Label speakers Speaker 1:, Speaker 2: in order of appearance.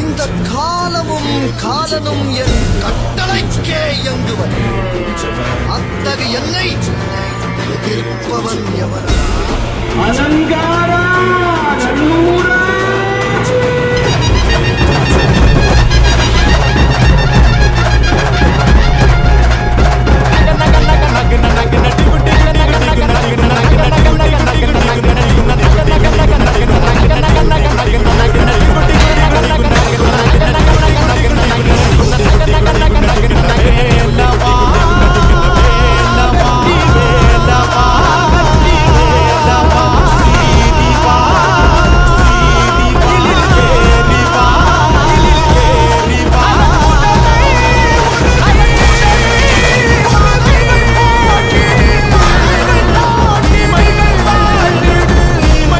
Speaker 1: இந்த காலமும் காலனும் என் கட்டளைக்கே இயங்குவன் அத்தகைய என்னை எதிர்ப்பவன் எவனா
Speaker 2: அலங்கார